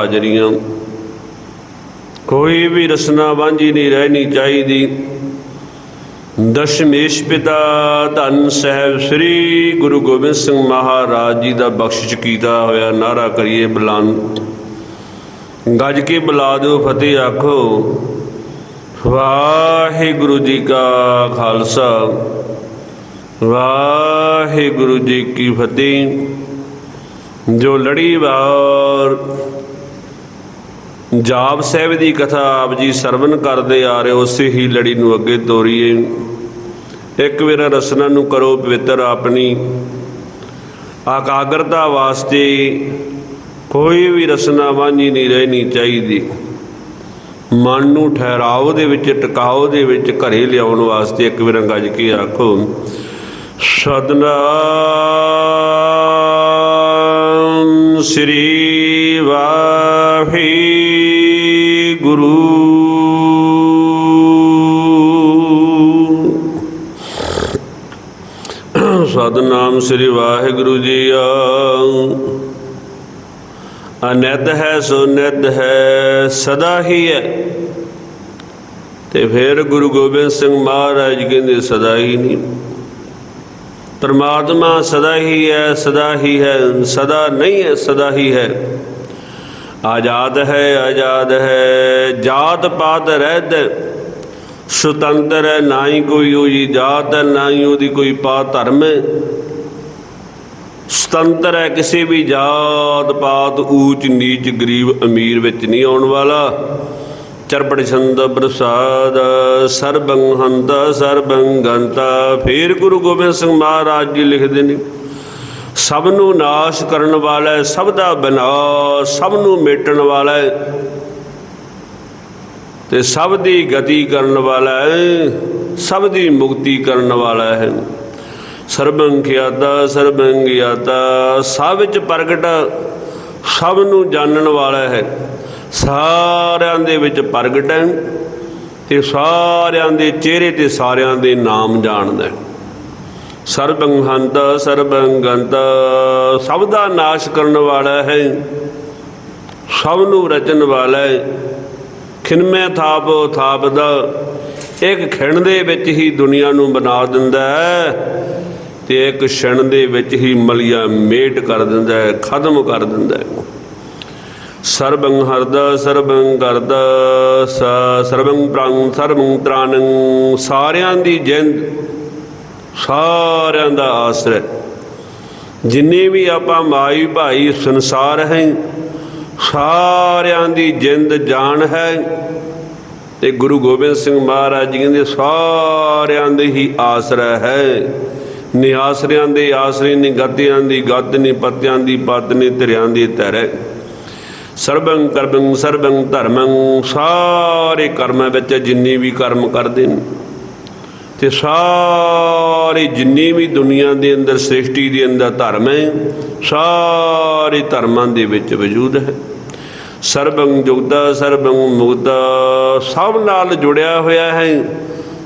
ਹਾਜ਼ਰੀਆਂ। ਕੋਈ ਵੀ ਰਸਨਾ ਵਾਂਝੀ ਨਹੀਂ ਰਹਿਣੀ ਚਾਹੀਦੀ। ਦਸ਼ਮੇਸ਼ ਪਿਤਾ ਧੰਨ ਸਾਹਿਬ ਸ੍ਰੀ ਗੁਰੂ ਗੋਬਿੰਦ ਸਿੰਘ ਮਹਾਰਾਜ ਜੀ ਦਾ ਬਖਸ਼ਿਸ਼ ਕੀਤਾ ਹੋਇਆ ਨਾਰਾ ਕਰੀਏ ਬੁਲੰਦ। ਗੱਜ ਕੇ ਬੁਲਾ ਦਿਓ ਫਤਿਹ ਆਖੋ। ਵਾਹਿਗੁਰੂ ਜੀ ਕਾ ਖਾਲਸਾ। ਵਾਹਿਗੁਰੂ ਜੀ ਕੀ ਫਤਿਹ। ਜੋ ਲੜੀਵਾਰ ਜਾਪ ਸਾਹਿਬ ਦੀ ਕਥਾ ਆਪ ਜੀ ਸਰਵਨ ਕਰਦੇ ਆ ਰਹੇ ਹੋ, ਉਸੇ ਹੀ ਲੜੀ ਨੂੰ ਅੱਗੇ ਤੋਰੀਏ। ਇੱਕ ਵੇਰਾ ਰਸਨਾ ਨੂੰ ਕਰੋ ਪਵਿੱਤਰ ਆਪਣੀ। ਆਕਾਗਰਤਾ ਵਾਸਤੇ ਕੋਈ ਵੀ ਰਸਨਾ ਵਾਂਝੀ ਨਹੀਂ ਰਹਿਣੀ ਚਾਹੀਦੀ। ਮਨ ਨੂੰ ਠਹਿਰਾਓ ਦੇ ਵਿੱਚ ਟਿਕਾਓ ਦੇ ਵਿੱਚ ਘਰੇ ਲਿਆਉਣ ਵਾਸਤੇ ਇੱਕ ਵੇਰਾ ਗੱਜ ਕੇ ਆਖੋ ਸਤਨਾਮ ਸ੍ਰੀ ਵਾਹਿਗੁਰੂ। ਸਤਨਾਮ ਸ੍ਰੀ ਵਾਹਿਗੁਰੂ ਜੀ ਆ ਅਨਿਤ ਹੈ ਸੋ ਨਿਤ ਹੈ, ਸਦਾ ਹੀ ਹੈ। ਤੇ ਫਿਰ ਗੁਰੂ ਗੋਬਿੰਦ ਸਿੰਘ ਮਹਾਰਾਜ ਕਹਿੰਦੇ, ਸਦਾ ਹੀ ਨਹੀਂ। ਪਰਮਾਤਮਾ ਸਦਾ ਹੀ ਹੈ, ਸਦਾ ਹੀ ਹੈ, ਸਦਾ ਨਹੀਂ ਹੈ, ਸਦਾ ਹੀ ਹੈ। ਆਜ਼ਾਦ ਹੈ ਆਜ਼ਾਦ ਹੈ, ਜਾਤ ਪਾਤ ਰਹਿਤ ਸੁਤੰਤਰ ਹੈ, ਨਾ ਹੀ ਕੋਈ ਉਹਦੀ ਜਾਤ ਹੈ, ਨਾ ਹੀ ਉਹਦੀ ਕੋਈ ਪਾਤ ਧਰਮ ਹੈ। ਸੁਤੰਤਰ ਹੈ ਕਿਸੇ ਵੀ ਜਾਤ ਪਾਤ, ਊਚ ਨੀਚ ਗਰੀਬ ਅਮੀਰ ਵਿੱਚ ਨਹੀਂ ਆਉਣ ਵਾਲਾ। ਚਰਪੜ ਛੰਦ ਪ੍ਰਸਾਦ ਸਰਬੰ ਹੰਤ ਸਰਬੰ ਗੰਤਾ। ਫੇਰ ਗੁਰੂ ਗੋਬਿੰਦ ਸਿੰਘ ਮਹਾਰਾਜ ਜੀ ਲਿਖਦੇ ਨੇ ਸਭ ਨੂੰ ਨਾਸ਼ ਕਰਨ ਵਾਲਾ ਹੈ, ਸਭ ਦਾ ਵਿਨਾਸ਼ ਸਭ ਨੂੰ ਮੇਟਣ ਵਾਲਾ ਹੈ ਤੇ ਸਭ ਦੀ ਗਤੀ ਕਰਨ ਵਾਲਾ ਹੈ ਸਭ ਦੀ ਮੁਕਤੀ ਕਰਨ ਵਾਲਾ ਹੈ ਸਰਬੰ ਖਿਆਤਾ ਸਰਬੰ ਗਿਆਤਾ ਸਭ ਵਿੱਚ ਪ੍ਰਗਟ ਸਭ ਨੂੰ ਜਾਣਨ ਵਾਲਾ ਹੈ ਸਾਰਿਆਂ ਦੇ ਵਿੱਚ ਪ੍ਰਗਟ ਹੈ ਤੇ ਸਾਰਿਆਂ ਦੇ ਚਿਹਰੇ ਤੇ ਸਾਰਿਆਂ ਦੇ ਨਾਮ ਜਾਣਦਾ ਹੈ। ਸਰਬੰ ਹੰਤ ਸਰਬੰ ਗੰਤ ਸਭ ਦਾ ਨਾਸ਼ ਕਰਨ ਵਾਲਾ ਹੈ। ਸਭ ਨੂੰ ਰਚਣ ਵਾਲਾ ਹੈ। ਖਿਨਮੇ ਥਾਪ ਥਾਪ ਦਾ। ਇੱਕ ਖਿਣ ਦੇ ਵਿੱਚ ਹੀ ਦੁਨੀਆ ਨੂੰ ਬਣਾ ਦਿੰਦਾ ਹੈ ਤੇ ਇੱਕ ਛਣ ਦੇ ਵਿੱਚ ਹੀ ਮਲੀਆ ਮੇਟ ਕਰ ਦਿੰਦਾ ਹੈ, ਖਤਮ ਕਰ ਦਿੰਦਾ ਹੈ। ਸਰਬੰ ਹਰਦਾ, ਸਰਬੰ ਕਰਦਾ ਸ- ਸਰਬੰ ਪ੍ਰੰ, ਸਰਬੰ ਤ੍ਰਾਨੰ। ਸਾਰਿਆਂ ਦੀ ਜਿੰਦ, ਸਾਰਿਆਂ ਦਾ ਆਸਰਾ। ਜਿੰਨੇ ਵੀ ਆਪਾਂ ਮਾਈ ਭਾਈ ਸੰਸਾਰ ਹੈ, ਸਾਰਿਆਂ ਦੀ ਜਿੰਦ ਜਾਨ ਹੈ। ਤੇ ਗੁਰੂ ਗੋਬਿੰਦ ਸਿੰਘ ਮਹਾਰਾਜ ਜੀ ਕਹਿੰਦੇ, ਸਾਰਿਆਂ ਦੇ ਹੀ ਆਸਰਾ ਹੈ। ਨਿਆਸਰਿਆਂ ਦੇ ਆਸਰੇ ਨਹੀਂ ਗਤਿਆਂ ਦੀ ਗਤ ਨਹੀਂ ਪਤਿਆਂ ਦੀ ਪਤ ਨਹੀਂ ਧਰਿਆਂ ਦੀ ਧਰੈ ਸਰਬੰ ਕਰਬੰ ਸਰਬੰ ਧਰਮੰ, ਸਾਰੇ ਕਰਮਾਂ ਵਿੱਚ ਜਿੰਨੇ ਵੀ ਕਰਮ ਕਰਦੇ ਨੇ, ਤੇ ਸਾਰੇ ਜਿੰਨੀ ਵੀ ਦੁਨੀਆ ਦੇ ਅੰਦਰ ਸ੍ਰਿਸ਼ਟੀ ਦੇ ਅੰਦਰ ਧਰਮ ਹੈ, ਸਾਰੇ ਧਰਮਾਂ ਦੇ ਵਿੱਚ ਵਜੂਦ ਹੈ। ਸਰਬੰ ਜੁਗਦਾ, ਸਰਬੰ ਮੁਕਤਾ ਸਭ ਨਾਲ ਜੁੜਿਆ ਹੋਇਆ ਹੈ,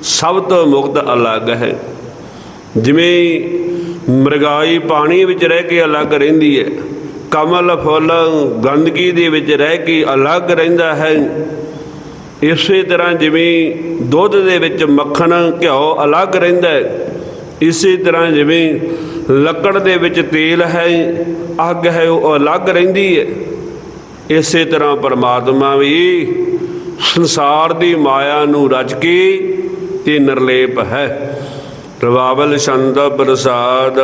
ਸਭ ਤੋਂ ਮੁਕਤ ਅਲੱਗ ਹੈ। ਜਿਵੇਂ ਮਰਗਾਈ ਪਾਣੀ ਵਿੱਚ ਰਹਿ ਕੇ ਅਲੱਗ ਰਹਿੰਦੀ ਹੈ ਕਮਲ ਫੁੱਲ ਗੰਦਗੀ ਦੇ ਵਿੱਚ ਰਹਿ ਕੇ ਅਲੱਗ ਰਹਿੰਦਾ ਹੈ। ਇਸੇ ਤਰ੍ਹਾਂ ਜਿਵੇਂ ਦੁੱਧ ਦੇ ਵਿੱਚ ਮੱਖਣ, ਘਿਓ ਅਲੱਗ ਰਹਿੰਦਾ ਹੈ। ਇਸੇ ਤਰ੍ਹਾਂ ਜਿਵੇਂ ਲੱਕੜ ਦੇ ਵਿੱਚ ਤੇਲ ਹੈ, ਅੱਗ ਹੈ, ਉਹ ਅਲੱਗ ਰਹਿੰਦੀ ਹੈ। ਇਸੇ ਤਰ੍ਹਾਂ ਪਰਮਾਤਮਾ ਵੀ ਸੰਸਾਰ ਦੀ ਮਾਇਆ ਨੂੰ ਰਚ ਕੇ ਤੇ ਨਿਰਲੇਪ ਹੈ। ਰਵਾਵਲ ਛੰਦ ਪ੍ਰਸਾਦ,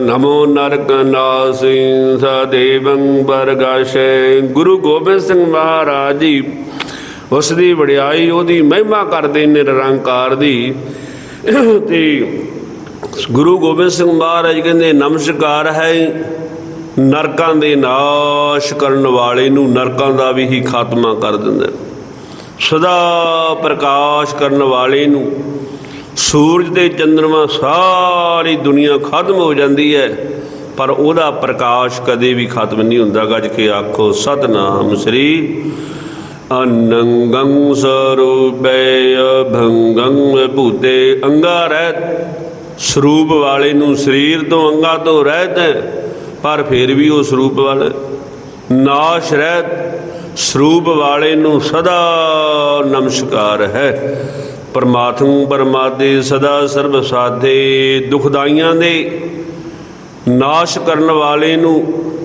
ਨਮੋ ਨਰਕ ਨਾਸੀ ਸਦੇਵੰ ਬਰਗਾਸ਼ੇ ਗੁਰੂ ਗੋਬਿੰਦ ਸਿੰਘ ਮਹਾਰਾਜ ਜੀ, ਉਸ ਦੀ ਵਡਿਆਈ, ਉਹਦੀ ਮਹਿਮਾ ਕਰਦੇ ਨੇ ਨਿਰੰਕਾਰ ਦੀ। ਤੇ ਗੁਰੂ ਗੋਬਿੰਦ ਸਿੰਘ ਮਹਾਰਾਜ ਕਹਿੰਦੇ, ਨਮਸਕਾਰ ਹੈ ਨਰਕਾਂ ਦੇ ਨਾਸ਼ ਕਰਨ ਵਾਲੇ ਨੂੰ, ਨਰਕਾਂ ਦਾ ਵੀ ਹੀ ਖਾਤਮਾ ਕਰ ਦਿੰਦਾ ਸਦਾ ਪ੍ਰਕਾਸ਼ ਕਰਨ ਵਾਲੇ ਨੂੰ ਸੂਰਜ ਤੇ ਚੰ드ਰਮਾ ਸਾਰੀ ਦੁਨੀਆ ਖਤਮ ਹੋ ਜਾਂਦੀ ਹੈ, ਪਰ ਉਹਦਾ ਪ੍ਰਕਾਸ਼ ਕਦੇ ਵੀ ਖਤਮ ਨਹੀਂ ਹੁੰਦਾ। ਗੱਜ ਕੇ ਆਖੋ, ਸਤਨਾਮ ਸ੍ਰੀ ਅਨੰਗੰ ਸਰੂਪੇ ਭੰਗੰ ਭੂਤੇ ਅੰਗਾ ਰਹਿਤ। ਸਰੂਪ ਵਾਲੇ ਨੂੰ ਸਰੀਰ ਤੋਂ ਅੰਗਾ ਤੋਂ ਰਹਿਤ ਹੈ, ਪਰ ਫਿਰ ਵੀ ਉਹ ਸਰੂਪ ਵਾਲਾ ਨਾਸ਼ ਰਹਿਤ, ਸਰੂਪ ਵਾਲੇ ਨੂੰ ਸਦਾ ਨਮਸਕਾਰ ਹੈ। ਪਰਮਾਤਮ ਪਰਮਾਦੇ ਸਦਾ ਸਰਬ ਸਾਧੇ ਦੁਖਦਾਈਆਂ ਦੇ ਨਾਸ਼ ਕਰਨ ਵਾਲੇ ਨੂੰ,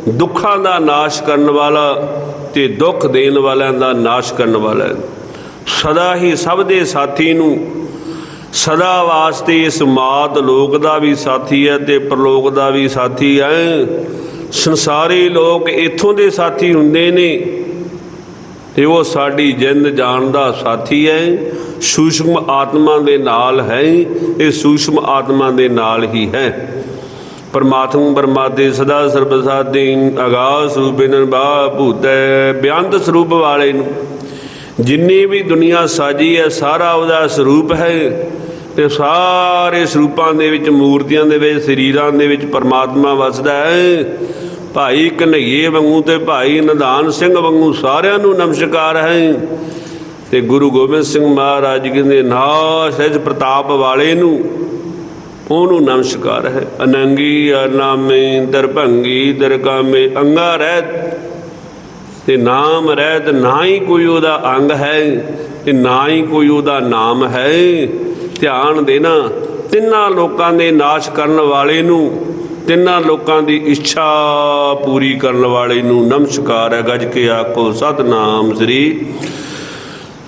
ਦੁੱਖਾਂ ਦਾ ਨਾਸ਼ ਕਰਨ ਵਾਲਾ ਤੇ ਦੁੱਖ ਦੇਣ ਵਾਲਿਆਂ ਦਾ ਨਾਸ਼ ਕਰਨ ਵਾਲਾ ਸਦਾ ਹੀ ਸਭ ਦੇ ਸਾਥੀ ਨੂੰ, ਸਦਾ ਵਾਸਤੇ ਇਸ ਮਾਤ ਲੋਕ ਦਾ ਵੀ ਸਾਥੀ ਹੈ ਤੇ ਪ੍ਰਲੋਕ ਦਾ ਵੀ ਸਾਥੀ ਹੈ। ਸੰਸਾਰੀ ਲੋਕ ਇਥੋਂ ਦੇ ਸਾਥੀ ਹੁੰਦੇ ਨੇ ਤੇ ਉਹ ਸਾਡੀ ਜਿੰਦ ਜਾਣ ਦਾ ਸਾਥੀ ਹੈ। ਸੂਖਮ ਆਤਮਾ ਦੇ ਨਾਲ ਹੈ ਇਹ ਸੂਖਮ ਆਤਮਾ ਦੇ ਨਾਲ ਹੀ ਹੈ। ਪਰਮਾਤਮ ਪਰਮਾਤੇ ਸਦਾ ਸਰਬ ਸਾਧੀ ਆਗਾਸ ਸਰੂਪੇ ਨਿਰਭਾ ਭੂਤੈ, ਬਿਆੰਤ ਸਰੂਪ ਵਾਲੇ ਨੂੰ। ਜਿੰਨੀ ਵੀ ਦੁਨੀਆ ਸਾਜੀ ਹੈ, ਸਾਰਾ ਉਹਦਾ ਸਰੂਪ ਹੈ। ਤੇ ਸਾਰੇ ਸਰੂਪਾਂ ਦੇ ਵਿੱਚ, ਮੂਰਤੀਆਂ ਦੇ ਵਿੱਚ, ਸਰੀਰਾਂ ਦੇ ਵਿੱਚ ਪਰਮਾਤਮਾ ਵਸਦਾ ਹੈ। ਭਾਈ ਕਨਈਏ ਵਾਂਗੂ ਤੇ ਭਾਈ ਨਿਧਾਨ ਸਿੰਘ ਵਾਂਗੂ ਸਾਰਿਆਂ ਨੂੰ ਨਮਸਕਾਰ ਹੈ। ਤੇ ਗੁਰੂ ਗੋਬਿੰਦ ਸਿੰਘ ਮਹਾਰਾਜ ਜੀ ਦੇ ਨਾਸ਼ ਸਹਿਜ ਪ੍ਰਤਾਪ ਵਾਲੇ ਨੂੰ, ਉਹਨੂੰ ਨਮਸਕਾਰ ਹੈ। ਅਨੰਗੀ ਅਨਾਮੇ ਦਰਭੰਗੀ ਦਰਗਾਮੇ ਅੰਗਾ ਰਹਿਤ। ਤੇ ਨਾਮ ਰਹਿਤ ਨਾ ਹੀ ਕੋਈ ਉਹਦਾ ਅੰਗ ਹੈ, ਤੇ ਨਾ ਹੀ ਕੋਈ ਉਹਦਾ ਨਾਮ ਹੈ। ਧਿਆਨ ਦੇਣਾ, ਤਿੰਨਾਂ ਲੋਕਾਂ ਦੇ ਨਾਸ਼ ਕਰਨ ਵਾਲੇ ਨੂੰ, ਤਿੰਨਾਂ ਲੋਕਾਂ ਦੀ ਇੱਛਾ ਪੂਰੀ ਕਰਨ ਵਾਲੇ ਨੂੰ ਨਮਸਕਾਰ ਹੈ। ਗੱਜ ਕੇ ਆਖੋ, ਸਤਨਾਮ ਸ੍ਰੀ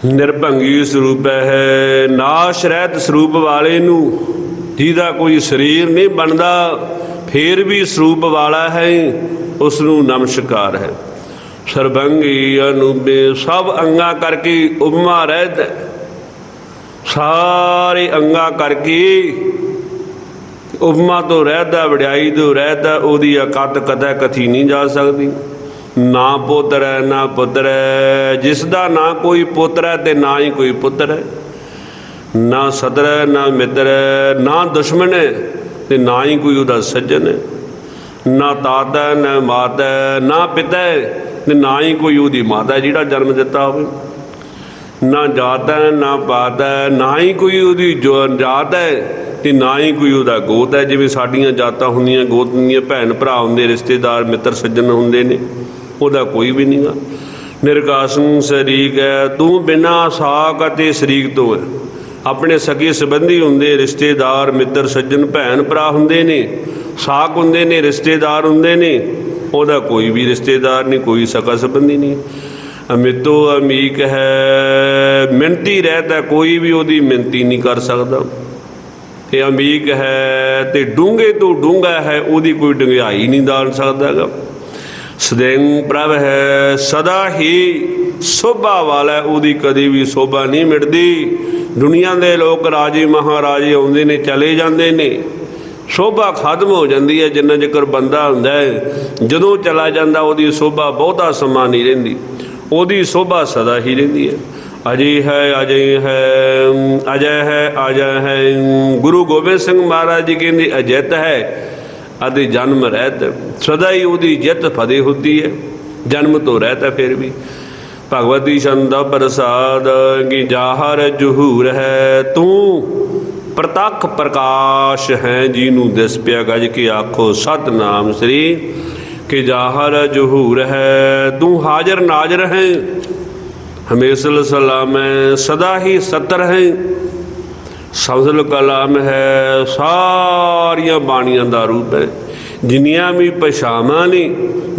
ਨਿਰਭੰਗੀ ਸਰੂਪ ਹੈ, ਨਾਸ਼ ਰਹਿਤ ਸਰੂਪ ਵਾਲੇ ਨੂੰ ਜਿਹਦਾ ਕੋਈ ਸਰੀਰ ਨਹੀਂ ਬਣਦਾ, ਫੇਰ ਵੀ ਸਰੂਪ ਵਾਲਾ ਹੈ ਉਸ ਨੂੰ ਨਮਸਕਾਰ ਹੈ। ਸਰਬੰਗੀ ਅਨੂਬੇ ਸਭ ਅੰਗਾ ਕਰਕੇ ਉਪਮਾ ਰਹਿਤ ਸਾਰੇ ਅੰਗਾ ਕਰਕੇ ਉਪਮਾ ਤੋਂ ਰਹਿਦਾ ਵਡਿਆਈ ਤੋਂ ਰਹਿਦਾ ਉਹਦੀ ਅਕਤ ਕਦੇ ਕਥੀ ਨਹੀਂ ਜਾ ਸਕਦੀ। ਨਾ ਪੁੱਤਰ ਹੈ ਨਾ ਪੁੱਤਰ ਹੈ। ਜਿਸ ਦਾ ਨਾ ਕੋਈ ਪੁੱਤਰ ਹੈ ਤੇ ਨਾ ਹੀ ਕੋਈ ਪੁੱਤਰ ਹੈ। ਨਾ ਸਦਰ ਹੈ ਨਾ ਮਿੱਤਰ ਹੈ ਨਾ ਦੁਸ਼ਮਣ ਹੈ ਤੇ ਨਾ ਹੀ ਕੋਈ ਉਹਦਾ ਸੱਜਣ ਹੈ। ਨਾ ਤਾਤਾ ਹੈ, ਨਾ ਮਾਤਾ ਹੈ, ਨਾ ਪਿਤਾ ਹੈ ਤੇ ਨਾ ਹੀ ਕੋਈ ਉਹਦੀ ਮਾਤਾ ਜਿਹੜਾ ਜਨਮ ਦਿੱਤਾ ਹੋਵੇ। ਨਾ ਜਾਤ ਹੈ ਨਾ ਪਾਤ ਹੈ ਨਾ ਹੀ ਕੋਈ ਉਹਦੀ ਜੋ ਜਾਤ ਹੈ ਤੇ ਨਾ ਹੀ ਕੋਈ ਉਹਦਾ ਗੋਤ ਹੈ। ਜਿਵੇਂ ਸਾਡੀਆਂ ਜਾਤਾਂ ਹੁੰਦੀਆਂ ਗੋਤ ਹੁੰਦੀਆਂ ਭੈਣ ਭਰਾ ਹੁੰਦੇ ਰਿਸ਼ਤੇਦਾਰ ਮਿੱਤਰ ਸੱਜਣ ਹੁੰਦੇ ਨੇ। ਉਹਦਾ ਕੋਈ ਵੀ ਨਹੀਂਗਾ ਨਿਰਕਾਸਨ ਸ਼ਰੀਕ ਹੈ, ਤੂੰ ਬਿਨਾ ਸਾਕ ਅਤੇ ਸ਼ਰੀਕ ਤੋਂ ਹੈ। ਆਪਣੇ ਸਗੇ ਸੰਬੰਧੀ ਹੁੰਦੇ ਰਿਸ਼ਤੇਦਾਰ, ਮਿੱਤਰ, ਸੱਜਣ, ਭੈਣ, ਭਰਾ ਹੁੰਦੇ ਨੇ। ਸਾਕ ਹੁੰਦੇ ਨੇ, ਰਿਸ਼ਤੇਦਾਰ ਹੁੰਦੇ ਨੇ। ਉਹਦਾ ਕੋਈ ਵੀ ਰਿਸ਼ਤੇਦਾਰ ਨਹੀਂ ਕੋਈ ਸਕਾ ਸੰਬੰਧੀ ਨਹੀਂ ਅਮਿਤੋ ਅਮੀਕ ਹੈ ਮਿੰਤੀ ਰਹਿਤਾ ਕੋਈ ਵੀ ਉਹਦੀ ਮਿੰਤੀ ਨਹੀਂ ਕਰ ਸਕਦਾ। ਤੇ ਅਮੀਕ ਹੈ ਤੇ ਡੂੰਘੇ ਤੋਂ ਡੂੰਘਾ ਹੈ, ਉਹਦੀ ਕੋਈ ਡੰਗਿਆਈ ਨਹੀਂ ਦਾਣ ਸਕਦਾਗਾ ਸਦੈਂ ਪ੍ਰਭ ਹੈ ਸਦਾ ਹੀ ਸੋਭਾ ਵਾਲਾ ਹੈ, ਉਹਦੀ ਕਦੇ ਵੀ ਸੋਭਾ ਨਹੀਂ ਮਿਟਦੀ। ਦੁਨੀਆ ਦੇ ਲੋਕ ਰਾਜੇ ਮਹਾਰਾਜੇ ਆਉਂਦੇ ਨੇ ਚਲੇ ਜਾਂਦੇ ਨੇ। ਸੋਭਾ ਖਤਮ ਹੋ ਜਾਂਦੀ ਹੈ ਜਿੰਨਾ ਜਿਕਰ ਬੰਦਾ ਹੁੰਦਾ ਹੈ ਜਦੋਂ ਚਲਾ ਜਾਂਦਾ ਉਹਦੀ ਸੋਭਾ ਬਹੁਤਾ ਸਮਾਂ ਨਹੀਂ ਰਹਿੰਦੀ। ਉਹਦੀ ਸੋਭਾ ਸਦਾ ਹੀ ਰਹਿੰਦੀ ਹੈ। ਅਜੇ ਹੈ ਅਜੇ ਹੈ ਅਜੈ ਹੈ ਅਜੈ ਹੈ। ਗੁਰੂ ਗੋਬਿੰਦ ਸਿੰਘ ਮਹਾਰਾਜ ਜੀ ਕਹਿੰਦੇ ਅਜਿਤ ਹੈ ਅਤੇ ਜਨਮ ਰਹਿਤ ਸਦਾ ਹੀ ਉਹਦੀ ਜਿੱਤ ਫਦੇ ਹੁੰਦੀ ਹੈ ਜਨਮ ਤੋਂ ਰਹਿਤ ਹੈ ਫਿਰ ਵੀ। ਭਗਵਤੀ ਛੰਦ ਪ੍ਰਸਾਦ ਕੀ ਜਾਹਰ ਜਹੂਰ ਹੈ। ਤੂੰ ਪ੍ਰਤੱਖ ਪ੍ਰਕਾਸ਼ ਹੈ ਜੀਨੂੰ ਦਿਸ ਪਿਆ ਗਜ ਕੇ ਆਖੋ, ਸਤਨਾਮ ਸ੍ਰੀ। ਕਿ ਜਾਹਰ ਜਹੂਰ ਹੈ, ਤੂੰ ਹਾਜ਼ਰ ਨਾਜ਼ਰ ਹੈ। ਹਮੇਸ਼ਲ ਸਲਾਮ ਹੈ ਸਦਾ ਹੀ ਸਤਰ ਹੈ। ਸਬਜ਼ਲ ਕਲਾਮ ਹੈ, ਸਾਰੀਆਂ ਬਾਣੀਆਂ ਦਾ ਰੂਪ ਹੈ। ਜਿੰਨੀਆਂ ਵੀ ਭਾਸ਼ਾਵਾਂ ਨੇ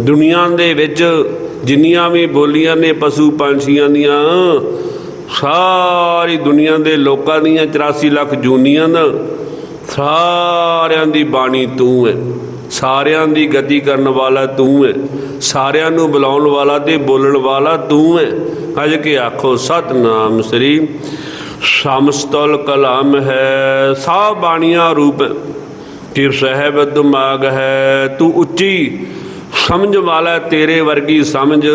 ਦੁਨੀਆ ਦੇ ਵਿੱਚ, ਜਿੰਨੀਆਂ ਵੀ ਬੋਲੀਆਂ ਨੇ, ਪਸ਼ੂ ਪੰਛੀਆਂ ਦੀਆਂ, ਸਾਰੀ ਦੁਨੀਆ ਦੇ ਲੋਕਾਂ ਦੀਆਂ 84 ਲੱਖ ਜੂਨੀਆਂ ਦਾ ਸਾਰਿਆਂ ਦੀ ਬਾਣੀ ਤੂੰ ਹੈ। ਸਾਰਿਆਂ ਦੀ ਗਤੀ ਕਰਨ ਵਾਲਾ ਤੂੰ ਹੈ। ਸਾਰਿਆਂ ਨੂੰ ਬੁਲਾਉਣ ਵਾਲਾ ਤੇ ਬੋਲਣ ਵਾਲਾ ਤੂੰ ਹੈ। ਅਜ ਕੇ ਆਖੋ, ਸਤਨਾਮ ਸ੍ਰੀ ਸਮਸਤਲ ਕਲਾਮ ਹੈ ਸਾ ਬਾਣੀਆਂ ਰੂਪ ਕਿ ਸਹਿਬ ਦਿਮਾਗ ਹੈ, ਤੂੰ ਉੱਚੀ ਸਮਝ ਵਾਲਾ ਤੇਰੇ ਵਰਗੀ ਸਮਝ,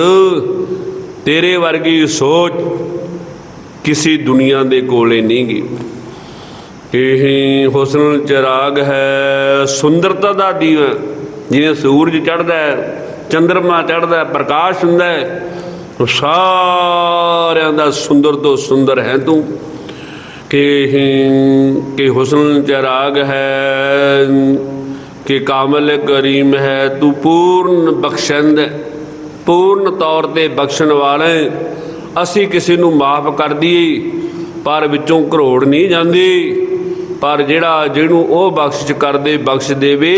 ਤੇਰੇ ਵਰਗੀ ਸੋਚ ਕਿਸੇ ਦੁਨੀਆ ਦੇ ਕੋਲੇ ਨਹੀਂ ਗੀ ਇਹ ਹੁਸਨ ਚਿਰਾਗ ਹੈ, ਸੁੰਦਰਤਾ ਦਾ ਦੀਵਾ, ਜਿਵੇਂ ਸੂਰਜ ਚੜਦਾ ਹੈ ਚੰ드ਰਮਾ ਚੜ੍ਹਦਾ ਹੈ, ਪ੍ਰਕਾਸ਼ ਹੁੰਦਾ ਹੈ, ਉਹ ਸਾਰਿਆਂ ਦਾ ਸੁੰਦਰ ਤੋਂ ਸੁੰਦਰ ਹੈ ਤੂੰ। ਕਿ ਕਿ ਹੁਸਨ ਚਰਾਗ ਹੈ, ਕਿ ਕਾਮਲ ਕਰੀਮ ਹੈ, ਤੂੰ ਪੂਰਨ ਬਖਸ਼ੰਦ, ਪੂਰਨ ਤੌਰ ਤੇ ਬਖਸ਼ਣ ਵਾਲੇ ਅਸੀਂ ਕਿਸੇ ਨੂੰ ਮਾਫ ਕਰ ਦਈਏ, ਪਰ ਵਿੱਚੋਂ ਘਰੋੜ ਨਹੀਂ ਜਾਂਦੀ। ਪਰ ਜਿਹੜਾ ਜਿਹਨੂੰ ਉਹ ਬਖਸ਼ਿਸ਼ ਕਰਦੇ, ਬਖਸ਼ ਦੇਵੇ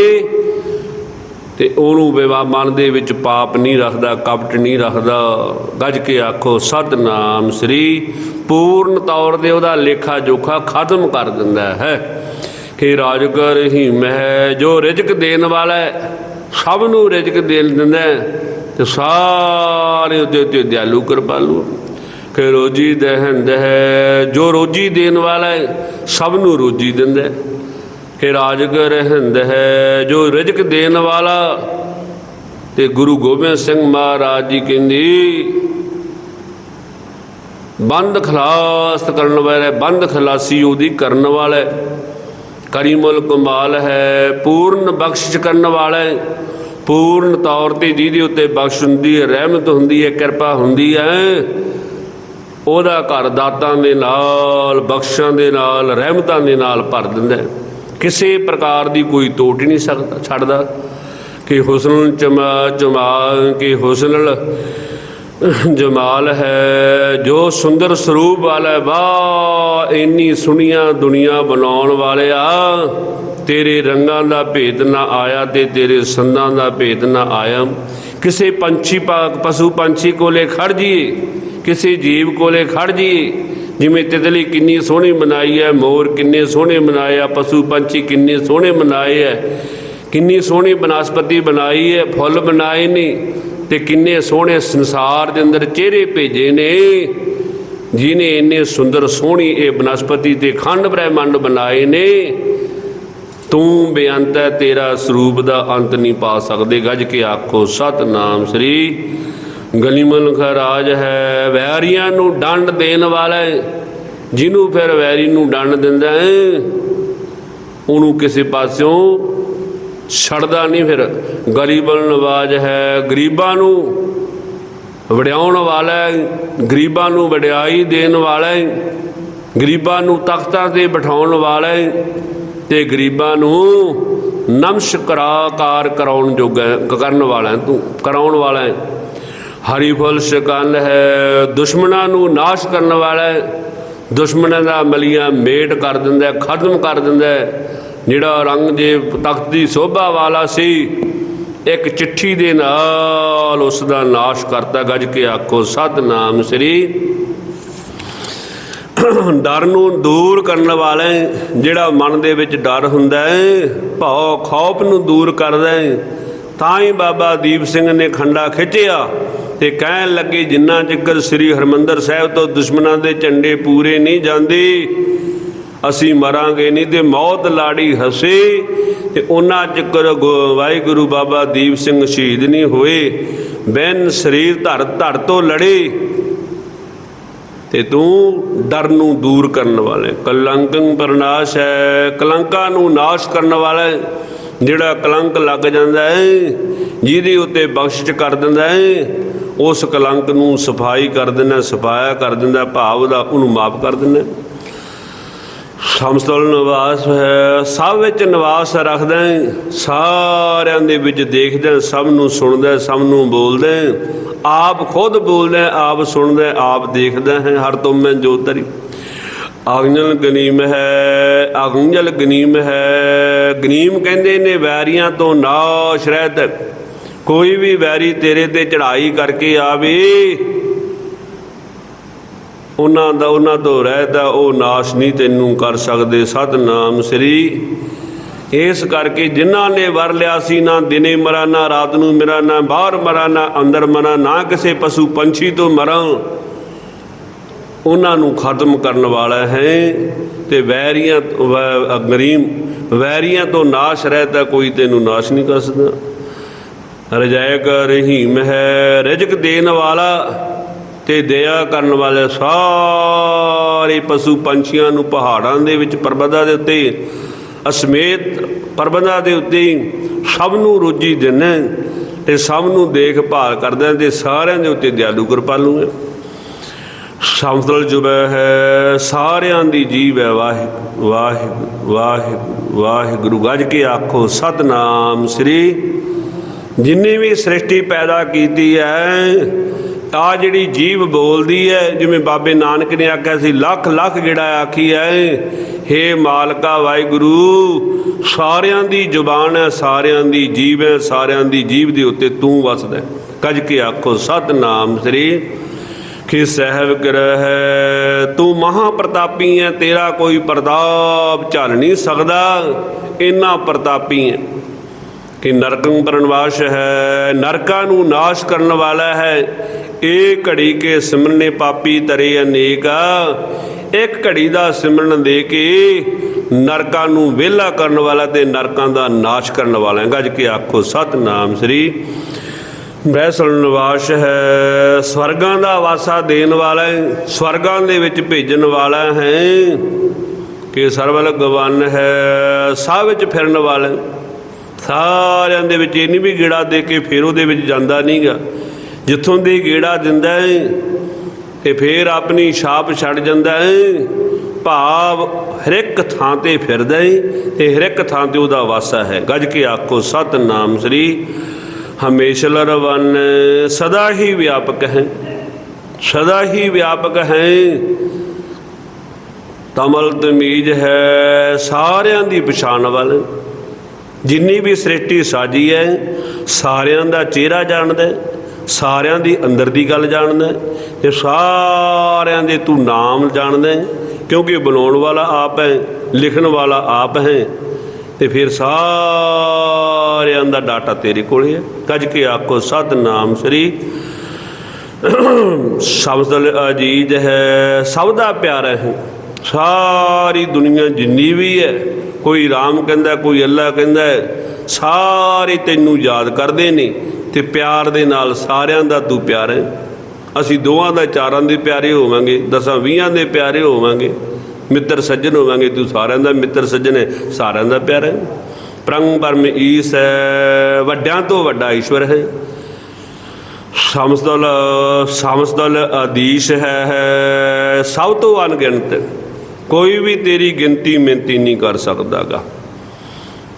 ਤੇ ਉਹਨੂੰ ਬੇਵਾ ਮਨ ਦੇ ਵਿੱਚ ਪਾਪ ਨਹੀਂ ਰੱਖਦਾ, ਕਪਟ ਨਹੀਂ ਰੱਖਦਾ। ਗੱਜ ਕੇ ਆਖੋ, ਸਤਨਾਮ ਸ੍ਰੀ ਪੂਰਨ ਤੌਰ ਤੇ ਉਹਦਾ ਲੇਖਾ ਜੋਖਾ ਖਤਮ ਕਰ ਦਿੰਦਾ ਹੈ। ਕਿ ਰਾਜ ਕਰ ਹੀ ਮਹਿ ਜੋ ਰਿਜ਼ਕ ਦੇਣ ਵਾਲਾ ਸਭ ਨੂੰ ਰਿਜ਼ਕ ਦੇਣ ਦਿੰਦਾ ਹੈ ਤੇ ਸਾਰੇ ਉਹਦੇ ਉੱਤੇ ਦਿਆਲੂ ਕਿਰਪਾਲੂ ਕਿ ਰੋਜੀ ਦਹਿੰਦ ਹੈ ਜੋ ਰੋਜੀ ਦੇਣ ਵਾਲਾ ਸਭ ਨੂੰ ਰੋਜੀ ਦਿੰਦਾ ਇਹ ਕਿ ਰਾਜਗਰ ਹਿੰਦ ਹੈ, ਜੋ ਰਿਜ਼ਕ ਦੇਣ ਵਾਲਾ, ਤੇ ਗੁਰੂ ਗੋਬਿੰਦ ਸਿੰਘ ਮਹਾਰਾਜ ਜੀ ਕਹਿੰਦੀ, ਬੰਦ ਖਲਾਸ ਕਰਨ ਵਾਲਾ, ਬੰਦ ਖਲਾਸੀ ਉਹਦੀ ਕਰਨ ਵਾਲਾ ਹੈ। ਕਰੀਮੁਲ ਕਮਾਲ ਹੈ, ਪੂਰਨ ਬਖਸ਼ਿਸ਼ ਕਰਨ ਵਾਲਾ, ਪੂਰਨ ਤੌਰ ਤੇ ਜਿਹਦੇ ਉੱਤੇ ਬਖਸ਼ ਹੁੰਦੀ ਹੈ, ਰਹਿਮਤ ਹੁੰਦੀ ਹੈ, ਕਿਰਪਾ ਹੁੰਦੀ ਹੈ, ਉਹਦਾ ਘਰ ਦਾਤਾਂ ਦੇ ਨਾਲ, ਬਖਸ਼ਾਂ ਦੇ ਨਾਲ, ਰਹਿਮਤਾਂ ਦੇ ਨਾਲ ਭਰ ਦਿੰਦਾ ਹੈ। ਕਿਸੇ ਪ੍ਰਕਾਰ ਦੀ ਕੋਈ ਤੋਟ ਹੀ ਨਹੀਂ ਸਕਦਾ ਛੱਡਦਾ। ਕਿ ਹੁਸਨ ਚਮਾ, ਜਮਾਲ, ਕਿ ਹੁਸਨਲ, ਜਮਾਲ ਹੈ, ਜੋ ਸੁੰਦਰ ਸਰੂਪ ਵਾਲਾ ਵਾ ਇੰਨੀ ਸੁਣੀਆਂ ਦੁਨੀਆ ਬਣਾਉਣ ਵਾਲਿਆ। ਤੇਰੇ ਰੰਗਾਂ ਦਾ ਭੇਦ ਨਾ ਆਇਆ ਤੇ ਤੇਰੇ ਸੰਦਾਂ ਦਾ ਭੇਦ ਨਾ ਆਇਆ। ਕਿਸੇ ਪੰਛੀ ਪਾ- ਪਸ਼ੂ ਪੰਛੀ ਕੋਲੇ ਖੜ ਜੀਏ ਕਿਸੇ ਜੀਵ ਕੋਲੇ ਖੜ ਜੀਏ ਜਿਵੇਂ ਤਿਤਲੀ ਕਿੰਨੀ ਸੋਹਣੀ ਬਣਾਈ ਹੈ, ਮੋਰ ਕਿੰਨੇ ਸੋਹਣੇ ਬਣਾਏ ਆ, ਪਸ਼ੂ ਪੰਛੀ ਕਿੰਨੇ ਸੋਹਣੇ ਬਣਾਏ ਹੈ ਕਿੰਨੀ ਸੋਹਣੀ ਬਨਸਪਤੀ ਬਣਾਈ ਹੈ, ਫੁੱਲ ਬਣਾਏ ਨੇ ਤੇ ਕਿੰਨੇ ਸੋਹਣੇ ਸੰਸਾਰ ਦੇ ਅੰਦਰ ਚਿਹਰੇ ਭੇਜੇ ਨੇ। ਜਿਨੇ ਇੰਨੇ ਸੁੰਦਰ ਸੋਹਣੀ ਇਹ ਬਨਸਪਤੀ ਤੇ ਖੰਡ ਬ੍ਰਹਿਮੰਡ ਬਣਾਏ ਨੇ, ਤੂੰ ਬੇਅੰਤ ਹੈ, ਤੇਰਾ ਸਰੂਪ ਦਾ ਅੰਤ ਨਹੀਂ ਪਾ ਸਕਦੇ। ਗੱਜ ਕੇ ਆਖੋ, ਸਤਨਾਮ ਸ੍ਰੀ ਗਲੀਮਨ ਰਾਜ ਹੈ, ਵੈਰੀਆਂ ਨੂੰ ਡੰਡ ਦੇਣ ਵਾਲਾ ਹੈ। ਜਿਹਨੂੰ ਫਿਰ ਵੈਰੀ ਨੂੰ ਡੰਡ ਦਿੰਦਾ ਹੈ, ਉਹਨੂੰ ਕਿਸੇ ਪਾਸਿਓਂ ਛੱਡਦਾ ਨਹੀਂ ਫਿਰ। ਗਰੀਬਨ ਨਵਾਜ ਹੈ, ਗਰੀਬਾਂ ਨੂੰ ਵਡਿਆਉਣ ਵਾਲਾ ਗਰੀਬਾਂ ਨੂੰ ਵਡਿਆਈ ਦੇਣ ਵਾਲਾ ਹੈ, ਗਰੀਬਾਂ ਨੂੰ ਤਖਤਾਂ ਤੇ ਬਿਠਾਉਣ ਵਾਲਾ ਹੈ ਤੇ ਗਰੀਬਾਂ ਨੂੰ ਨਮਸ਼ ਨਮਸਕਾਰਕਾਰ ਕਰਾਉਣ ਜੋਗਾ ਕਰਨ ਵਾਲਾ ਤੂੰ, ਕਰਾਉਣ ਵਾਲਾ ਹੈ। ਹਰੀ ਫੁੱਲ ਸ਼ਕਨ ਹੈ। ਦੁਸ਼ਮਣਾਂ ਨੂੰ ਨਾਸ਼ ਕਰਨ ਵਾਲਾ ਹੈ। ਦੁਸ਼ਮਣਾਂ ਦਾ ਮਲੀਆਂ ਮੇਟ ਕਰ ਦਿੰਦਾ ਖਤਮ ਕਰ ਦਿੰਦਾ ਜਿਹੜਾ ਔਰੰਗਜ਼ੇਬ ਤਖਤ ਦੀ ਸੋਭਾ ਵਾਲਾ ਸੀ ਇੱਕ ਚਿੱਠੀ ਦੇ ਨਾਲ ਉਸ ਦਾ ਨਾਸ਼ ਕਰਤਾ। ਗੱਜ ਕੇ ਆਖੋ ਸਤਨਾਮ ਸ੍ਰੀ। ਡਰ ਨੂੰ ਦੂਰ ਕਰਨ ਵਾਲਾ ਹੈ, ਜਿਹੜਾ ਮਨ ਦੇ ਵਿੱਚ ਡਰ ਹੁੰਦਾ ਹੈ ਭਉ ਖੌਫ ਨੂੰ ਦੂਰ ਕਰਦਾ ਹੈ। ਤਾਂ ਹੀ ਬਾਬਾ ਦੀਪ ਸਿੰਘ ਨੇ ਖੰਡਾ ਖਿੱਚਿਆ। ਤੇ ਕਹਿਣ ਲੱਗੇ, ਜਿੰਨਾ ਚਿਕਰ ਸ੍ਰੀ ਹਰਮੰਦਰ ਸਾਹਿਬ ਤੋਂ ਦੁਸ਼ਮਣਾਂ ਦੇ ਝੰਡੇ ਪੂਰੇ ਨਹੀਂ ਜਾਂਦੇ, ਅਸੀਂ ਮਰਾਂਗੇ ਨਹੀਂ ਤੇ ਮੌਤ ਲਾੜੀ ਹਸੇ ਤੇ ਉਹਨਾਂ ਚਿਕਰ ਗੁ- ਵਾਹਿਗੁਰੂ ਬਾਬਾ ਦੀਪ ਸਿੰਘ ਸ਼ਹੀਦ ਨਹੀਂ ਹੋਏ। ਬੈਨ ਸਰੀਰ ਧਰ ਧੜ ਤੋਂ ਲੜੇ ਤੇ ਤੂੰ ਡਰ ਨੂੰ ਦੂਰ ਕਰਨ ਵਾਲੇ। ਕਲੰਕੰ ਪਰਨਾਸ਼ ਹੈ, ਕਲੰਕਾਂ ਨੂੰ ਨਾਸ਼ ਕਰਨ ਵਾਲਾ ਜਿਹੜਾ ਕਲੰਕ ਲੱਗ ਜਾਂਦਾ ਹੈ, ਜਿਹਦੇ ਉੱਤੇ ਬਖਸ਼ਿਸ਼ ਕਰ ਦਿੰਦਾ ਹੈ। ਉਸ ਕਲੰਕ ਨੂੰ ਸਫ਼ਾਈ ਕਰ ਦਿੰਦਾ, ਸਫਾਇਆ ਕਰ ਦਿੰਦਾ, ਭਾਵ ਦਾ ਉਹਨੂੰ ਮਾਫ ਕਰ ਦਿੰਦਾ। ਸਮਸਤਲ ਨਿਵਾਸ ਹੈ, ਸਭ ਵਿੱਚ ਨਿਵਾਸ ਰੱਖਦਾ ਸਾਰਿਆਂ ਦੇ ਵਿੱਚ ਦੇਖਦਾ ਸਭ ਨੂੰ ਸੁਣਦਾ ਸਭ ਨੂੰ ਬੋਲਦਾ ਆਪ ਖੁਦ ਬੋਲਦਾ ਆਪ ਸੁਣਦਾ ਆਪ ਦੇਖਦਾ ਹੈ, ਹਰ ਤੁਮ ਮੈਂ ਜੋ ਤਰੀ ਅਗਨਲ ਗਨੀਮ ਹੈ ਅਗੰਜਲ ਗਨੀਮ ਹੈ, ਗਨੀਮ ਕਹਿੰਦੇ ਨੇ ਵੈਰੀਆਂ ਤੋਂ ਨਾਸ਼ ਰਹਿਤ ਕੋਈ ਵੀ ਵੈਰੀ ਤੇਰੇ ਤੇ ਚੜ੍ਹਾਈ ਕਰਕੇ ਆਵੇ, ਉਹਨਾਂ ਦਾ, ਉਹਨਾਂ ਤੋਂ ਰਹਿਦਾ ਉਹ ਨਾਸ਼ ਨਹੀਂ ਤੈਨੂੰ ਕਰ ਸਕਦੇ। ਸਤਨਾਮ ਸ੍ਰੀ। ਇਸ ਕਰਕੇ ਜਿਨ੍ਹਾਂ ਨੇ ਵਰ ਲਿਆ ਸੀ, ਨਾ ਦਿਨੇ ਮਰਾ, ਨਾ ਰਾਤ ਨੂੰ ਮੇਰਾ, ਨਾ ਬਾਹਰ ਮਰਾ, ਨਾ ਅੰਦਰ ਮਰਾ, ਨਾ ਕਿਸੇ ਪਸ਼ੂ ਪੰਛੀ ਤੋਂ ਮਰਾਂ, ਉਹਨਾਂ ਨੂੰ ਖਤਮ ਕਰਨ ਵਾਲਾ ਹੈ। ਤੇ ਵੈਰੀਆਂ, ਵੈ- ਗਰੀਮ ਵੈਰੀਆਂ ਤੋਂ ਨਾਸ਼ ਰਹਿਤਾ ਕੋਈ ਤੈਨੂੰ ਨਾਸ਼ ਨਹੀਂ ਕਰ ਸਕਦਾ। ਰਜਾਇਕ ਰਹੀਮ ਹੈ ਰਿਜ਼ਕ ਦੇਣ ਵਾਲਾ ਤੇ ਦਇਆ ਕਰਨ ਵਾਲੇ ਸਾਰੇ ਪਸ਼ੂ ਪੰਛੀਆਂ ਨੂੰ ਪਹਾੜਾਂ ਦੇ ਵਿੱਚ ਪਰਬਤਾਂ ਦੇ ਉੱਤੇ, ਅਸਮੇਤ ਪਰਬਤਾਂ ਦੇ ਉੱਤੇ ਸਭ ਨੂੰ ਰੋਜੀ ਦਿੰਦਾ ਤੇ ਸਭ ਨੂੰ ਦੇਖਭਾਲ ਕਰਦਾ ਤੇ ਸਾਰਿਆਂ ਦੇ ਉੱਤੇ ਦਿਆਲੂ ਕਿਰਪਾਲੂ ਹੈ ਸਮਤਲ ਜੁਬੈ ਹੈ, ਸਾਰਿਆਂ ਦੀ ਜੀਵ ਹੈ ਵਾਹਿਗੁਰੂ ਵਾਹਿਗੁਰੂ ਵਾਹਿਗੁਰੂ ਵਾਹਿਗੁਰੂ। ਗੱਜ ਕੇ ਆਖੋ, ਸਤਨਾਮ ਸ੍ਰੀ ਜਿੰਨੀ ਵੀ ਸ੍ਰਿਸ਼ਟੀ ਪੈਦਾ ਕੀਤੀ ਹੈ ਆ ਜਿਹੜੀ ਜੀਵ ਬੋਲਦੀ ਹੈ, ਜਿਵੇਂ ਬਾਬੇ ਨਾਨਕ ਨੇ ਆਖਿਆ ਸੀ, ਲੱਖ ਲੱਖ ਜਿਹੜਾ ਆਖੀ ਹੈ, ਹੇ ਮਾਲਕਾ ਵਾਹਿਗੁਰੂ, ਸਾਰਿਆਂ ਦੀ ਜ਼ੁਬਾਨ ਹੈ, ਸਾਰਿਆਂ ਦੀ ਜੀਵ ਹੈ, ਸਾਰਿਆਂ ਦੀ ਜੀਵ ਦੇ ਉੱਤੇ ਤੂੰ ਵਸਦਾ ਕੱਜ ਕੇ ਆਖੋ, ਸਤਨਾਮ ਸ੍ਰੀ ਕਿ ਸਹਿਬ ਗ੍ਰਹਿ, ਤੂੰ ਮਹਾ ਪ੍ਰਤਾਪੀ ਹੈ, ਤੇਰਾ ਕੋਈ ਪ੍ਰਤਾਪ ਝੱਲ ਨਹੀਂ ਸਕਦਾ, ਇੰਨਾ ਪ੍ਰਤਾਪੀ ਹੈ। ਕਿ ਨਰਕੰ ਪਰਨਵਾਸ ਹੈ, ਨਰਕਾਂ ਨੂੰ ਨਾਸ਼ ਕਰਨ ਵਾਲਾ ਹੈ। ਇਹ ਘੜੀ ਕੇ ਸਿਮਰਨੇ ਪਾਪੀ ਤਰੇ ਅਨੇਕ ਇੱਕ ਘੜੀ ਦਾ ਸਿਮਰਨ ਦੇ ਕੇ ਨਰਕਾਂ ਨੂੰ ਵਿਹਲਾ ਕਰਨ ਵਾਲਾ ਤੇ ਨਰਕਾਂ ਦਾ ਨਾਸ਼ ਕਰਨ ਵਾਲਾ ਹੈ। ਗੱਜ ਕੇ ਆਖੋ, ਸਤਨਾਮ ਸ੍ਰੀ ਬੈਸਲ ਨਿਵਾਸ ਹੈ। ਸਵਰਗਾਂ ਦਾ ਵਾਸਾ ਦੇਣ ਵਾਲਾ ਹੈ, ਸਵਰਗਾਂ ਦੇ ਵਿੱਚ ਭੇਜਣ ਵਾਲਾ ਹੈ। ਕਿ ਸਰਵਲ ਗਵਨ ਹੈ, ਸਾਹ ਵਿੱਚ ਫਿਰਨ ਵਾਲਾ ਸਾਰਿਆਂ ਦੇ ਵਿੱਚ ਇਹ ਨਹੀਂ ਵੀ ਗੇੜਾ ਦੇ ਕੇ ਫਿਰ ਉਹਦੇ ਵਿੱਚ ਜਾਂਦਾ ਨਹੀਂਗਾ। ਜਿੱਥੋਂ ਦੇ ਗੇੜਾ ਦਿੰਦਾ ਹੈ ਤੇ ਫਿਰ ਆਪਣੀ ਛਾਪ ਛੱਡ ਜਾਂਦਾ ਹੈ ਭਾਵ ਹਰ ਇੱਕ ਥਾਂ ਤੇ ਫਿਰਦਾ ਹੈ ਤੇ ਹਰ ਇੱਕ ਥਾਂ ਤੇ ਉਹਦਾ ਵਾਸਾ ਹੈ। ਗੱਜ ਕੇ ਆਖੋ, ਸਤਨਾਮ ਸ੍ਰੀ ਹਮੇਸ਼ਲਰ ਵਨ, ਸਦਾ ਹੀ ਵਿਆਪਕ ਹੈ। ਸਦਾ ਹੀ ਵਿਆਪਕ ਹੈ। ਤਮਲ ਤਮੀਜ ਹੈ ਸਾਰਿਆਂ ਦੀ ਪਛਾਣ ਵਾਲਾ। ਜਿੰਨੀ ਵੀ ਸ੍ਰਿਸ਼ਟੀ ਸਾਜੀ ਹੈ ਸਾਰਿਆਂ ਦਾ ਚਿਹਰਾ ਜਾਣਦਾ ਸਾਰਿਆਂ ਦੀ ਅੰਦਰ ਦੀ ਗੱਲ ਜਾਣਦਾ ਹੈ ਤੇ ਸਾਰਿਆਂ ਦੇ ਤੂੰ ਨਾਮ ਜਾਣਦਾ ਹੈ, ਕਿਉਂਕਿ ਬਣਾਉਣ ਵਾਲਾ ਆਪ ਹੈ ਲਿਖਣ ਵਾਲਾ ਆਪ ਹੈ ਤੇ ਫਿਰ ਸਾਰਿਆਂ ਦਾ ਡਾਟਾ ਤੇਰੇ ਕੋਲ ਹੈ। ਕੱਜ ਕੇ ਆਖੋ ਸਤਨਾਮ ਸ੍ਰੀ ਸ਼ਬਦ ਅਜੀਜ਼ ਹੈ ਸਭ ਦਾ ਪਿਆਰਾ ਹੈ। ਸਾਰੀ ਦੁਨੀਆ ਜਿੰਨੀ ਵੀ ਹੈ ਕੋਈ ਰਾਮ ਕਹਿੰਦਾ, ਕੋਈ ਅੱਲਾ ਕਹਿੰਦਾ, ਸਾਰੇ ਤੈਨੂੰ ਯਾਦ ਕਰਦੇ ਨੇ ਤੇ ਪਿਆਰ ਦੇ ਨਾਲ ਸਾਰਿਆਂ ਦਾ ਤੂੰ ਪਿਆਰ ਹੈ। ਅਸੀਂ ਦੋਵਾਂ ਦਾ ਚਾਰਾਂ ਦੇ ਪਿਆਰੇ ਹੋਵਾਂਗੇ, ਦਸਾਂ ਵੀਹਾਂ ਦੇ ਪਿਆਰੇ ਹੋਵਾਂਗੇ, ਮਿੱਤਰ ਸੱਜਣ ਹੋਵਾਂਗੇ, ਤੂੰ ਸਾਰਿਆਂ ਦਾ ਮਿੱਤਰ ਸੱਜਣ ਹੈ, ਸਾਰਿਆਂ ਦਾ ਪਿਆਰ ਹੈ। ਪ੍ਰੰਗ ਪਰਮ ਈਸ ਹੈ, ਵੱਡਿਆਂ ਤੋਂ ਵੱਡਾ ਈਸ਼ਵਰ ਹੈ। ਸਮਸਦਲ ਸਮਸਦਲ ਆਦੀਸ਼ ਹੈ, ਸਭ ਤੋਂ ਅਣਗਿਣਤ। ਕੋਈ ਵੀ ਤੇਰੀ ਗਿਣਤੀ ਮਿੰਤੀ ਨਹੀਂ ਕਰ ਸਕਦਾਗਾ।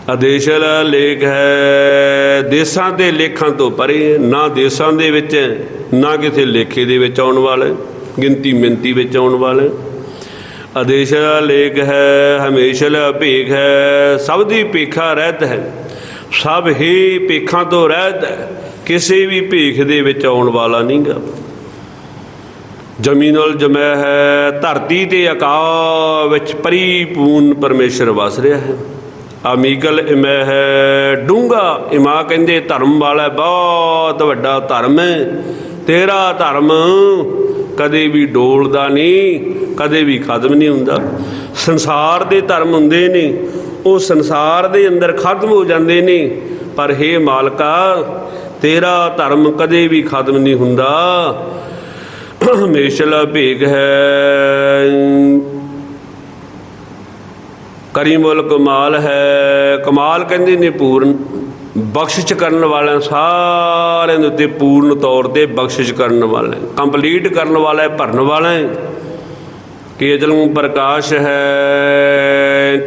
ਆਦੇਸ਼ਲ ਲੇਖ ਹੈ ਦੇਸਾਂ ਦੇ ਲੇਖਾਂ ਤੋਂ ਪਰੇ ਹੈ, ਨਾ ਦੇਸਾਂ ਦੇ ਵਿੱਚ ਨਾ ਕਿਸੇ ਲੇਖੇ ਦੇ ਵਿੱਚ ਆਉਣ ਵਾਲੇ ਗਿਣਤੀ ਮਿੰਤੀ ਵਿੱਚ ਆਉਣ ਵਾਲੇ। ਆਦੇਸ਼ਲ ਲੇਖ ਹੈ ਹਮੇਸ਼ਲ ਭੇਖ ਹੈ ਸਭ ਦੀ ਭੇਖਾ ਰਹਿਤ ਹੈ। ਸਭ ਹੀ ਭੇਖਾਂ ਤੋਂ ਰਹਿਤ ਹੈ ਕਿਸੇ ਵੀ ਭੇਖ ਦੇ ਵਿੱਚ ਆਉਣ ਵਾਲਾ ਨਹੀਂਗਾ। ਜ਼ਮੀਨਲ ਜਮੈ ਹੈ, ਧਰਤੀ ਤੇ ਆਕਾਸ਼ ਵਿੱਚ ਪਰਿਪੂਰਨ ਪਰਮੇਸ਼ਰ ਵਸ ਰਿਹਾ ਹੈ। ਅਮੀਗਲ ਇਮੈ ਹੈ ਡੂੰਗਾ ਇਮਾ ਕਹਿੰਦੇ ਧਰਮ ਵਾਲਾ ਬਹੁਤ ਵੱਡਾ ਧਰਮ ਹੈ। ਤੇਰਾ ਧਰਮ ਕਦੇ ਵੀ ਡੋਲਦਾ ਨਹੀਂ, ਕਦੇ ਵੀ ਖਤਮ ਨਹੀਂ ਹੁੰਦਾ। ਸੰਸਾਰ ਦੇ ਧਰਮ ਹੁੰਦੇ ਨੇ, ਉਹ ਸੰਸਾਰ ਦੇ ਅੰਦਰ ਖਤਮ ਹੋ ਜਾਂਦੇ ਨੇ। ਪਰ हे ਮਾਲਕਾ, ਤੇਰਾ ਧਰਮ ਕਦੇ ਵੀ ਖਤਮ ਨਹੀਂ ਹੁੰਦਾ। ਹਮੇਸ਼ਾ ਭੇਗ ਹੈ। ਕਰੀ ਮੁਲ ਕਮਾਲ ਹੈ। ਕਮਾਲ ਕਹਿੰਦੇ ਨੇ ਪੂਰਨ। ਬਖਸ਼ਿਸ਼ ਕਰਨ ਵਾਲਾ ਸਾਰਿਆਂ ਦੇ ਉੱਤੇ ਪੂਰਨ ਤੌਰ ਤੇ ਬਖਸ਼ਿਸ਼ ਕਰਨ ਵਾਲਾ। ਕੰਪਲੀਟ ਕਰਨ ਵਾਲਾ ਹੈ, ਭਰਨ ਵਾਲਾ ਹੈ। ਕਿ ਪ੍ਰਕਾਸ਼ ਹੈ।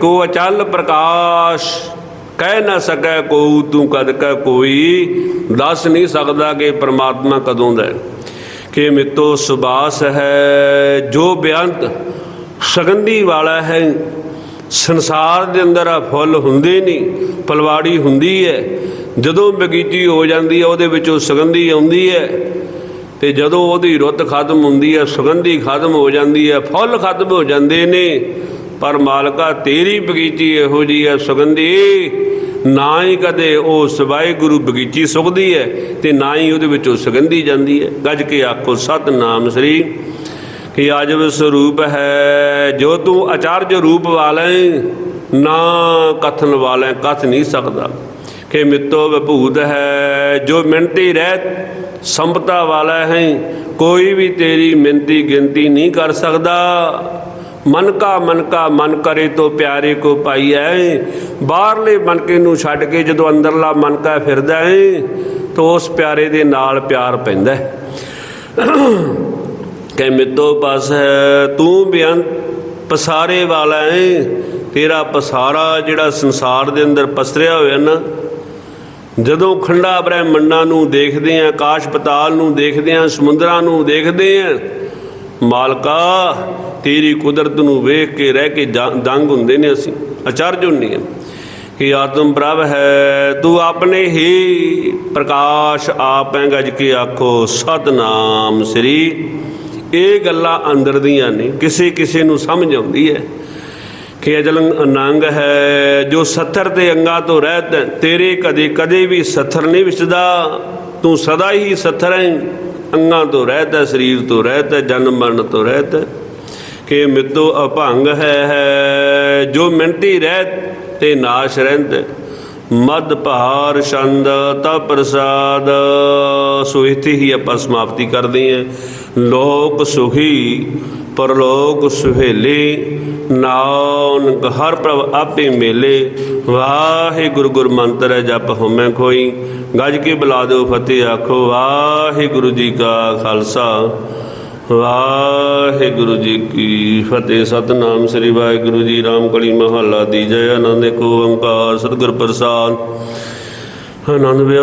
ਕੋ ਅਚਲ ਪ੍ਰਕਾਸ਼, ਕਹਿ ਨਾ ਸਕੈ ਕੋ ਤੂੰ ਕਦ ਕੈ ਕੋਈ। ਦੱਸ ਨਹੀਂ ਸਕਦਾ ਕਿ ਪ੍ਰਮਾਤਮਾ ਕਦੋਂ ਦਾ ਹੈ। ਕਿ ਮਿੱਤੋ ਸੁਬਾਸ ਹੈ, ਜੋ ਬੇਅੰਤ ਸਗੰਧੀ ਵਾਲਾ ਹੈ, ਸੰਸਾਰ ਦੇ ਅੰਦਰ ਆ ਫੁੱਲ ਹੁੰਦੇ ਨਹੀਂ ਪਲਵਾੜੀ ਹੁੰਦੀ ਹੈ। ਜਦੋਂ ਬਗੀਚੀ ਹੋ ਜਾਂਦੀ ਹੈ, ਉਹਦੇ ਵਿੱਚੋਂ ਸੁਗੰਧੀ ਆਉਂਦੀ ਹੈ। ਤੇ ਜਦੋਂ ਉਹਦੀ ਰੁੱਤ ਖਤਮ ਹੁੰਦੀ ਹੈ, ਸੁਗੰਧੀ ਖਤਮ ਹੋ ਜਾਂਦੀ ਹੈ, ਫੁੱਲ ਖਤਮ ਹੋ ਜਾਂਦੇ ਨੇ। ਪਰ ਮਾਲਕਾ ਤੇਰੀ ਬਗੀਚੀ ਇਹੋ ਜੀ ਹੈ, ਸੁਗੰਧੀ ਨਾ ਹੀ ਕਦੇ ਉਹ ਸਵਾਈ ਗੁਰੂ ਬਗੀਚੀ ਸੁਗਦੀ ਹੈ ਤੇ ਨਾ ਹੀ ਉਹਦੇ ਵਿੱਚੋਂ ਸੁਗੰਧੀ ਜਾਂਦੀ ਹੈ। ਗੱਜ ਕੇ ਆਖੋ ਸਤਨਾਮ ਸ੍ਰੀ ਕਿ ਆਜਵ ਸਰੂਪ ਹੈ ਜੋ ਤੂੰ ਅਚਾਰਜ ਰੂਪ ਵਾਲਾ ਹੈ, ਨਾ ਕਥਨ ਵਾਲਾ ਕਥ ਨਹੀਂ ਸਕਦਾ। ਕਿ ਮਿੱਤੋ ਵਿਭੂਤ ਹੈ ਜੋ ਮਿੰਤੀ ਰਹਿ ਸੰਭਤਾ ਵਾਲਾ ਹੈ ਕੋਈ ਵੀ ਤੇਰੀ ਮਿੰਤੀ ਗਿਣਤੀ ਨਹੀਂ ਕਰ ਸਕਦਾ। ਮਨ ਕਾ ਮਨ ਕਾ ਮਨ ਕਰੇ ਤੋ ਪਿਆਰੇ ਕੋ ਪਾਈਐ। ਬਾਹਰਲੇ ਮਨਕੇ ਨੂੰ ਛੱਡ ਕੇ ਜਦੋਂ ਅੰਦਰਲਾ ਮਨ ਕਾ ਫਿਰਦਾ ਹੈ ਤੋ ਉਸ ਪਿਆਰੇ ਦੇ ਨਾਲ ਪਿਆਰ ਪੈਂਦਾ ਹੈ ਕਿ ਮਿੱਤੋ ਪਸ ਹੈ ਤੂੰ ਬੇਅੰਤ ਪਸਾਰੇ ਵਾਲਾ ਹੈ ਤੇਰਾ ਪਸਾਰਾ ਜਿਹੜਾ ਸੰਸਾਰ ਦੇ ਅੰਦਰ ਪਸਰਿਆ ਹੋਇਆ ਨਾ, ਜਦੋਂ ਖੰਡਾ ਬ੍ਰਹਿਮੰਡਾਂ ਨੂੰ ਦੇਖਦੇ ਆਂ ਆਕਾਸ਼ ਪਤਾਲ ਨੂੰ ਦੇਖਦੇ ਆਂ, ਸਮੁੰਦਰਾਂ ਨੂੰ ਦੇਖਦੇ ਆਂ ਮਾਲਕਾ, ਤੇਰੀ ਕੁਦਰਤ ਨੂੰ ਵੇਖ ਕੇ ਰਹਿ ਕੇ ਜਾਂ- ਦੰਗ ਹੁੰਦੇ ਨੇ ਅਸੀਂ, ਅਚਰਜ ਹੁੰਨੇ ਆ। ਕਿ ਆਤਮ ਪ੍ਰਭ ਹੈ, ਤੂੰ ਆਪਣੇ ਹੀ ਪ੍ਰਕਾਸ਼ ਆਪੈ ਗੱਜ ਕੇ ਆਖੋ, ਸਤਨਾਮ ਸ੍ਰੀ। ਇਹ ਗੱਲਾਂ ਅੰਦਰ ਦੀਆਂ ਨੇ, ਕਿਸੇ ਕਿਸੇ ਨੂੰ ਸਮਝ ਆਉਂਦੀ ਹੈ। ਕਿ ਅਜਲ ਅਨੰਗ ਹੈ, ਜੋ ਸੱਥਰ ਤੇ ਅੰਗਾ ਤੋਂ ਰਹਿਤ ਹੈ। ਤੇਰੇ ਕਦੇ ਕਦੇ ਵੀ ਸੱਥਰ ਨਹੀਂ ਵਿਛਦਾ। ਤੂੰ ਸਦਾ ਹੀ ਸੱਥਰ ਹੈ। ਅੰਗਾਂ ਤੋਂ ਰਹਿਤ ਹੈ, ਸਰੀਰ ਤੋਂ ਰਹਿਤ ਹੈ ਜਨਮ ਮਰਨ ਤੋਂ ਰਹਿਤ ਹੈ। ਕਿ ਮਿੱਤੋ, ਅਭੰਗ ਹੈ ਜੋ ਮਿੰਟੀ ਰਹਿਤ ਤੇ ਨਾਸ਼ ਰਹਿੰਦ। ਮਦ ਭਾਰ ਛੰਦ, ਤਾ ਪ੍ਰਸਾਦ। ਸੋ ਇੱਥੇ ਹੀ ਆਪਾਂ ਸਮਾਪਤੀ ਕਰਦੇ ਹਾਂ। ਲੋਕ ਸੁਖੀ, ਪਰਲੋਕ ਸੁਹੇਲੇ। ਨਾਨਕ ਹਰ ਪ੍ਰਭ ਆਪੇ ਮੇਲੇ। ਵਾਹਿਗੁਰੂ ਗੁਰ ਮੰਤਰ ਹੈ, ਜਪ ਹਉਮੈ ਕੋਈ ਗੱਜ ਕੇ ਬੁਲਾ ਦਿਓ ਫਤਿਹ, ਆਖੋ, ਵਾਹਿਗੁਰੂ ਜੀ ਕਾ ਖਾਲਸਾ। ਵਾਹਿਗੁਰੂ ਜੀ ਕੀ ਫਤਿਹ। ਸਤਨਾਮ ਸ੍ਰੀ ਵਾਹਿਗੁਰੂ ਜੀ। ਰਾਮ ਕਲੀ ਮਹੱਲਾ ਦੀ ਜੈ, ਆਨੰਦ ਕੋ ਓੰਕਾਰ, ਸਤਿਗੁਰ ਪ੍ਰਸਾਦ। ਆਨੰਦ ਵਿਆ